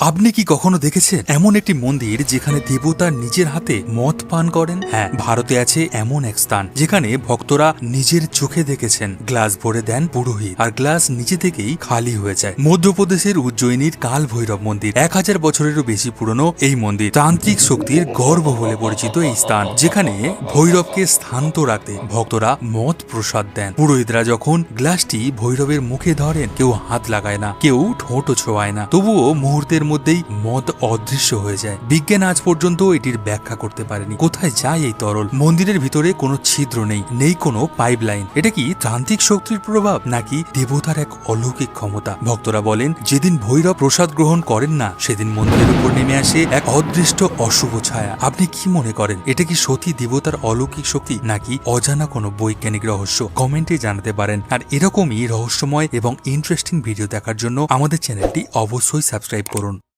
আপনি কি কখনো দেখেছেন এমন একটি মন্দির যেখানে দেবতা নিজের হাতে মদ পান করেন? হ্যাঁ ভারতে আছে এমন এক স্থান যেখানে ভক্তরা নিজের চোখে দেখেছেন। গ্লাস ভরে দেন পুরোহিত আর গ্লাস নিজে থেকেই খালি হয়ে যায়। মধ্যপ্রদেশের উজ্জয়িনীর কাল ভৈরব মন্দির এক হাজার বছরেরও বেশি পুরনো এই মন্দির। তান্ত্রিক শক্তির গর্ব বলে পরিচিত এই স্থান যেখানে ভৈরবকে স্থান্ত রাখতে ভক্তরা মদ প্রসাদ দেন। পুরোহিতরা যখন গ্লাসটি ভৈরবের মুখে ধরেন, কেউ হাত লাগায় না, কেউ ঠোঁটও ছোঁয়ায় না। তবুও মুহূর্তের মধ্যেই মদ অদৃশ্য হয়ে যায়। বিজ্ঞান আজ পর্যন্ত এটির ব্যাখ্যা করতে পারেনি। কোথায় যায় এই তরল? মন্দিরের ভিতরে কোনো ছিদ্র নেই নেই কোনো পাইপ লাইন এটা কি তান্ত্রিক শক্তির প্রভাব, নাকি দেবতার এক অলৌকিক ক্ষমতা? ভক্তরা বলেন, যেদিন ভৈরব প্রসাদ গ্রহণ করেন না, সেদিন মন্দিরের উপর নেমে আসে এক অদৃষ্ট অশুভ ছায়া। আপনি কি মনে করেন, এটা কি সতী দেবতার অলৌকিক শক্তি, নাকি অজানা কোনো বৈজ্ঞানিক রহস্য? কমেন্টে জানাতে পারেন। আর এরকমই রহস্যময় এবং ইন্টারেস্টিং ভিডিও দেখার জন্য আমাদের চ্যানেলটি অবশ্যই সাবস্ক্রাইব করুন।